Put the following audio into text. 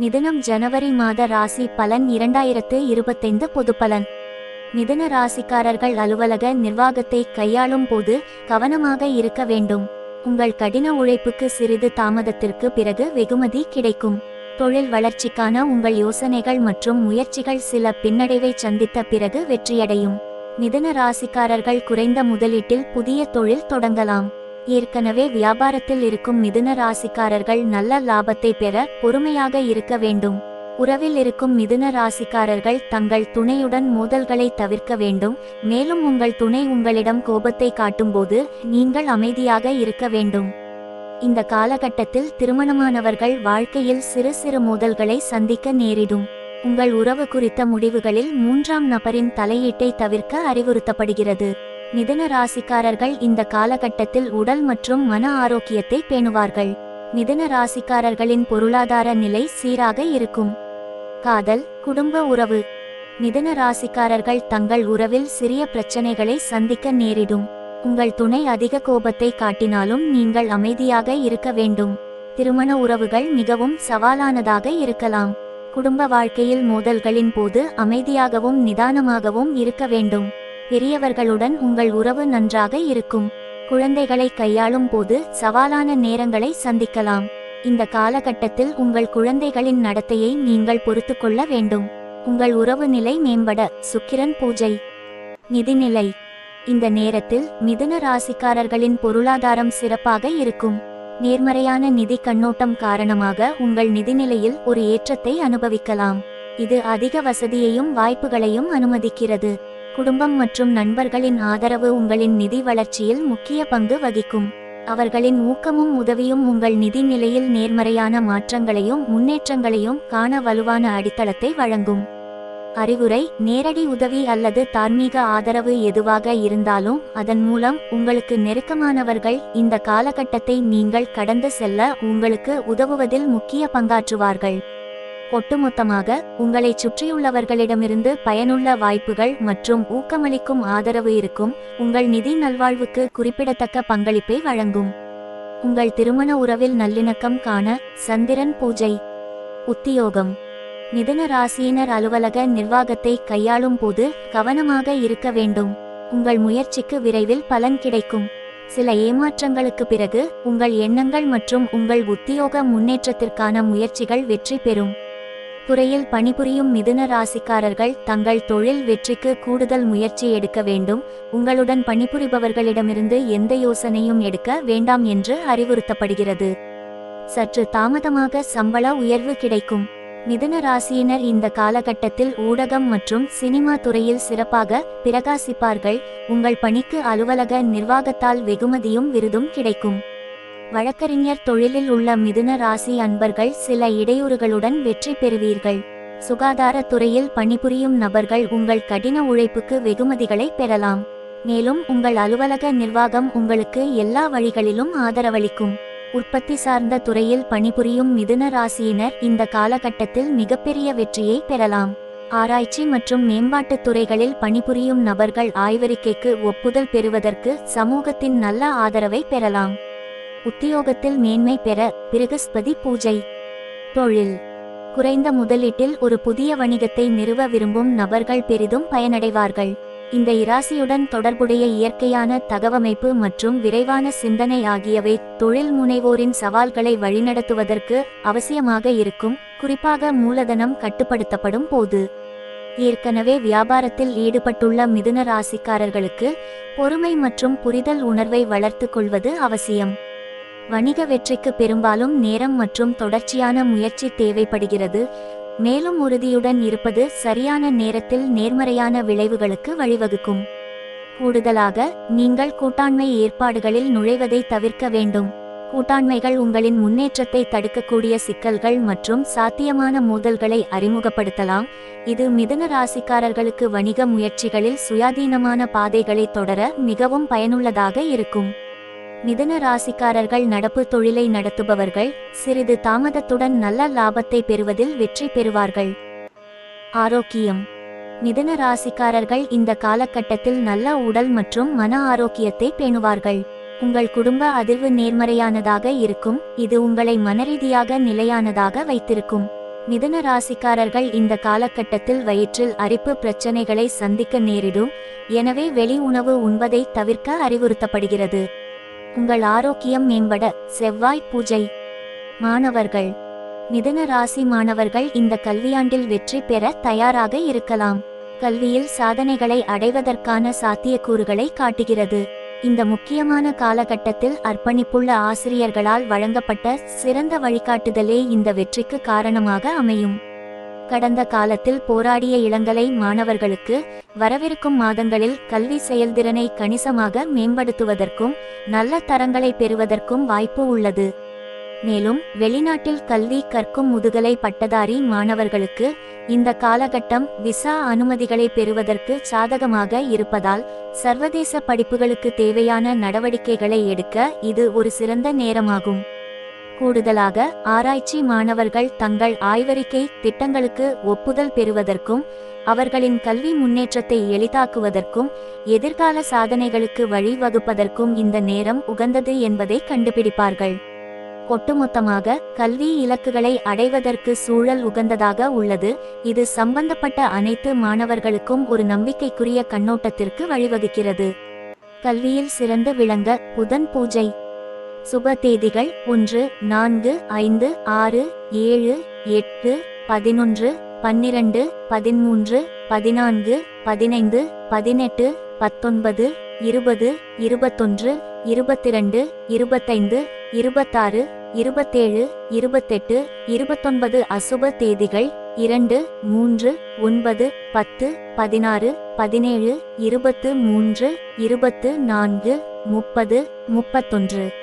மிதுனம் ஜனவரி மாத ராசி பலன் இரண்டாயிரத்து இருபத்தைந்து பொதுப்பலன். மிதுன ராசிக்காரர்கள் அலுவலக நிர்வாகத்தை கையாளும் போது கவனமாக இருக்க வேண்டும். உங்கள் கடின உழைப்புக்கு சிறிது தாமதத்திற்கு பிறகு வெகுமதி கிடைக்கும். தொழில் வளர்ச்சிக்கான உங்கள் யோசனைகள் மற்றும் முயற்சிகள் சில பின்னடைவை சந்தித்த பிறகு வெற்றியடையும். மிதுன ராசிக்காரர்கள் குறைந்த முதலீட்டில் புதிய தொழில் தொடங்கலாம். ஏற்கனவே வியாபாரத்தில் இருக்கும் மிதுன ராசிக்காரர்கள் நல்ல லாபத்தை பெற பொறுமையாக இருக்க வேண்டும். உறவில் இருக்கும் மிதுன ராசிக்காரர்கள் தங்கள் துணையுடன் மோதல்களை தவிர்க்க வேண்டும். மேலும் உங்கள் துணை உங்களிடம் கோபத்தை காட்டும்போது நீங்கள் அமைதியாக இருக்க வேண்டும். இந்த காலகட்டத்தில் திருமணமானவர்கள் வாழ்க்கையில் சிறு சிறு மோதல்களை சந்திக்க நேரிடும். உங்கள் உறவு குறித்த முடிவுகளில் மூன்றாம் நபரின் தலையீட்டை தவிர்க்க அறிவுறுத்தப்படுகிறது. மிதன ராசிக்காரர்கள் இந்த காலகட்டத்தில் உடல் மற்றும் மன ஆரோக்கியத்தை பேணுவார்கள். மிதன ராசிக்காரர்களின் பொருளாதார நிலை சீராக இருக்கும். காதல் குடும்ப உறவு. மிதன ராசிக்காரர்கள் தங்கள் உறவில் சிறிய பிரச்சனைகளை சந்திக்க நேரிடும். உங்கள் துணை அதிக கோபத்தை காட்டினாலும் நீங்கள் அமைதியாக இருக்க வேண்டும். திருமண உறவுகள் மிகவும் சவாலானதாக இருக்கலாம். குடும்ப வாழ்க்கையில் மோதல்களின் போது அமைதியாகவும் நிதானமாகவும் இருக்க வேண்டும். பெரியவர்களுடன் உங்கள் உறவு நன்றாக இருக்கும். குழந்தைகளை கையாளும் போது சவாலான நேரங்களை சந்திக்கலாம். இந்த காலகட்டத்தில் உங்கள் குழந்தைகளின் நடத்தையை நீங்கள் பொறுத்து கொள்ள வேண்டும். உங்கள் உறவு நிலை மேம்பட சுக்கிரன் பூஜை. நிதிநிலை. இந்த நேரத்தில் மிதுன ராசிக்காரர்களின் பொருளாதாரம் சிறப்பாக இருக்கும். நேர்மறையான நிதி கண்ணோட்டம் காரணமாக உங்கள் நிதிநிலையில் ஒரு ஏற்றத்தை அனுபவிக்கலாம். இது அதிக வசதியையும் வாய்ப்புகளையும் அனுமதிக்கிறது. குடும்பம் மற்றும் நண்பர்களின் ஆதரவு உங்களின் நிதி வளர்ச்சியில் முக்கிய பங்கு வகிக்கும். அவர்களின் ஊக்கமும் உதவியும் உங்கள் நிதி நிலையில் நேர்மறையான மாற்றங்களையும் முன்னேற்றங்களையும் காண வலுவான அடித்தளத்தை வழங்கும். அறிவுரை நேரடி உதவி அல்லது தார்மீக ஆதரவு எதுவாக இருந்தாலும் அதன் மூலம் உங்களுக்கு நெருக்கமானவர்கள் இந்த காலகட்டத்தை நீங்கள் கடந்து செல்ல உங்களுக்கு உதவுவதில் முக்கிய பங்காற்றுவார்கள். ஒட்டுமொத்தமாக உங்களை சுற்றியுள்ளவர்களிடமிருந்து பயனுள்ள வாய்ப்புகள் மற்றும் ஊக்கமளிக்கும் ஆதரவு இருக்கும் உங்கள் நிதி நல்வாழ்வுக்கு குறிப்பிடத்தக்க பங்களிப்பை வழங்கும். உங்கள் திருமண உறவில் நல்லிணக்கம் காண சந்திரன் பூஜை. உத்தியோகம். மிதுன ராசியினர் அலுவலக நிர்வாகத்தை கையாளும் போது கவனமாக இருக்க வேண்டும். உங்கள் முயற்சிக்கு விரைவில் பலன் கிடைக்கும். சில ஏமாற்றங்களுக்கு பிறகு உங்கள் எண்ணங்கள் மற்றும் உங்கள் உத்தியோக முன்னேற்றத்திற்கான முயற்சிகள் வெற்றி பெறும். துறையில் பணிபுரியும் மிதுன ராசிக்காரர்கள் தங்கள் தொழில் வெற்றிக்கு கூடுதல் முயற்சி எடுக்க வேண்டும். உங்களுடன் பணிபுரிபவர்களிடமிருந்து எந்த யோசனையும் எடுக்க வேண்டாம் என்று அறிவுறுத்தப்படுகிறது. சற்று தாமதமாக சம்பள உயர்வு கிடைக்கும். மிதுன ராசியினர் இந்த காலகட்டத்தில் ஊடகம் மற்றும் சினிமா துறையில் சிறப்பாக பிரகாசிப்பார்கள். உங்கள் பணிக்கு அலுவலக நிர்வாகத்தால் வெகுமதியும் விருதும் கிடைக்கும். வழக்கறிஞர் தொழிலில் உள்ள மிதுன ராசி அன்பர்கள் சில இடையூறுகளுடன் வெற்றி பெறுவீர்கள். சுகாதாரத்துறையில் பணிபுரியும் நபர்கள் உங்கள் கடின உழைப்புக்கு வெகுமதிகளை பெறலாம். மேலும் உங்கள் அலுவலக நிர்வாகம் உங்களுக்கு எல்லா வழிகளிலும் ஆதரவளிக்கும். உற்பத்தி சார்ந்த துறையில் பணிபுரியும் மிதுன ராசியினர் இந்த காலகட்டத்தில் மிகப்பெரிய வெற்றியை பெறலாம். ஆராய்ச்சி மற்றும் மேம்பாட்டுத் துறைகளில் பணிபுரியும் நபர்கள் ஆய்வறிக்கைக்கு ஒப்புதல் பெறுவதற்கு சமூகத்தின் நல்ல ஆதரவை பெறலாம். உத்தியோகத்தில் மேன்மை பெற பிருகஸ்பதி பூஜை. தொழில். குறைந்த முதலீட்டில் ஒரு புதிய வணிகத்தை நிறுவ விரும்பும் நபர்கள் பெரிதும் பயனடைவார்கள். இந்த இராசியுடன் தொடர்புடைய இயற்கையான தகவமைப்பு மற்றும் விரைவான சிந்தனை ஆகியவை தொழில் முனைவோரின் சவால்களை வழிநடத்துவதற்கு அவசியமாக இருக்கும் குறிப்பாக மூலதனம் கட்டுப்படுத்தப்படும் போது. ஏற்கனவே வியாபாரத்தில் ஈடுபட்டுள்ள மிதுன ராசிக்காரர்களுக்கு பொறுமை மற்றும் புரிதல் உணர்வை வளர்த்து கொள்வது அவசியம். வணிக வெற்றிக்கு பெரும்பாலும் நேரம் மற்றும் தொடர்ச்சியான முயற்சி தேவைப்படுகிறது. மேலும் உறுதியுடன் இருப்பது சரியான நேரத்தில் நேர்மறையான விளைவுகளுக்கு வழிவகுக்கும். கூடுதலாக நீங்கள் கூட்டாண்மை ஏற்பாடுகளில் நுழைவதை தவிர்க்க வேண்டும். கூட்டாண்மைகள் உங்களின் முன்னேற்றத்தை தடுக்கக்கூடிய சிக்கல்கள் மற்றும் சாத்தியமான மோதல்களை அறிமுகப்படுத்தலாம். இது மிதுன ராசிக்காரர்களுக்கு வணிக முயற்சிகளில் சுயாதீனமான பாதைகளை தொடர மிகவும் பயனுள்ளதாக இருக்கும். மிதன ராசிக்காரர்கள் நடப்பு தொழிலை நடத்துபவர்கள் சிறிது தாமதத்துடன் நல்ல லாபத்தை பெறுவதில் வெற்றி பெறுவார்கள். ஆரோக்கியம். மிதன ராசிக்காரர்கள் இந்த காலகட்டத்தில் நல்ல உடல் மற்றும் மன ஆரோக்கியத்தை பேணுவார்கள். உங்கள் குடும்ப அதிர்வு நேர்மறையானதாக இருக்கும் இது உங்களை மனரீதியாக நிலையானதாக வைத்திருக்கும். மிதன ராசிக்காரர்கள் இந்த காலகட்டத்தில் வயிற்றில் அரிப்பு பிரச்சனைகளை சந்திக்க நேரிடும் எனவே வெளி உணவு உண்பதை தவிர்க்க அறிவுறுத்தப்படுகிறது. உங்கள் ஆரோக்கியம் மேம்பட செவ்வாய் பூஜை. மாணவர்கள் மிதுன ராசி மாணவர்கள் இந்த கல்வியாண்டில் வெற்றி பெற தயாராக இருக்கலாம். கல்வியில் சாதனைகளை அடைவதற்கான சாத்தியக்கூறுகளை காட்டுகிறது. இந்த முக்கியமான காலகட்டத்தில் அர்ப்பணிப்புள்ள ஆசிரியர்களால் வழங்கப்பட்ட சிறந்த வழிகாட்டுதலே இந்த வெற்றிக்கு காரணமாக அமையும். கடந்த காலத்தில் போராடிய இளங்கலை மாணவர்களுக்கு வரவிருக்கும் மாதங்களில் கல்வி செயல்திறனை கணிசமாக மேம்படுத்துவதற்கும் நல்ல தரங்களை பெறுவதற்கும் வாய்ப்பு உள்ளது. மேலும் வெளிநாட்டில் கல்வி கற்கும் முதுகலை பட்டதாரி மாணவர்களுக்கு இந்த காலகட்டம் விசா அனுமதிகளை பெறுவதற்கு சாதகமாக இருப்பதால் சர்வதேச படிப்புகளுக்கு தேவையான நடவடிக்கைகளை எடுக்க இது ஒரு சிறந்த நேரமாகும். கூடுதலாக ஆராய்ச்சி மாணவர்கள் தங்கள் ஆய்வறிக்கை திட்டங்களுக்கு ஒப்புதல் பெறுவதற்கும் அவர்களின் கல்வி முன்னேற்றத்தை எளிதாக்குவதற்கும் எதிர்கால சாதனைகளுக்கு வழிவகுப்பதற்கும் இந்த நேரம் உகந்தது என்பதை கண்டுபிடிப்பார்கள். ஒட்டுமொத்தமாக கல்வி இலக்குகளை அடைவதற்கு சூழல் உகந்ததாக உள்ளது. இது சம்பந்தப்பட்ட அனைத்து மாணவர்களுக்கும் ஒரு நம்பிக்கைக்குரிய கண்ணோட்டத்திற்கு வழிவகுக்கிறது. கல்வியில் சிறந்து விளங்க புதன் பூஜை. சுப தேதிகள் ஒன்று நான்கு ஐந்து ஆறு ஏழு எட்டு பதினொன்று பன்னிரண்டு பதிமூன்று பதினான்கு பதினைந்து பதினெட்டு பத்தொன்பது இருபது இருபத்தொன்று இருபத்திரண்டு இருபத்தைந்து இருபத்தாறு இருபத்தேழு இருபத்தெட்டு இருபத்தொன்பது அசுப தேதிகள் இரண்டு மூன்று ஒன்பது பத்து பதினாறு பதினேழு இருபத்து மூன்று இருபத்து நான்கு முப்பது முப்பத்தொன்று.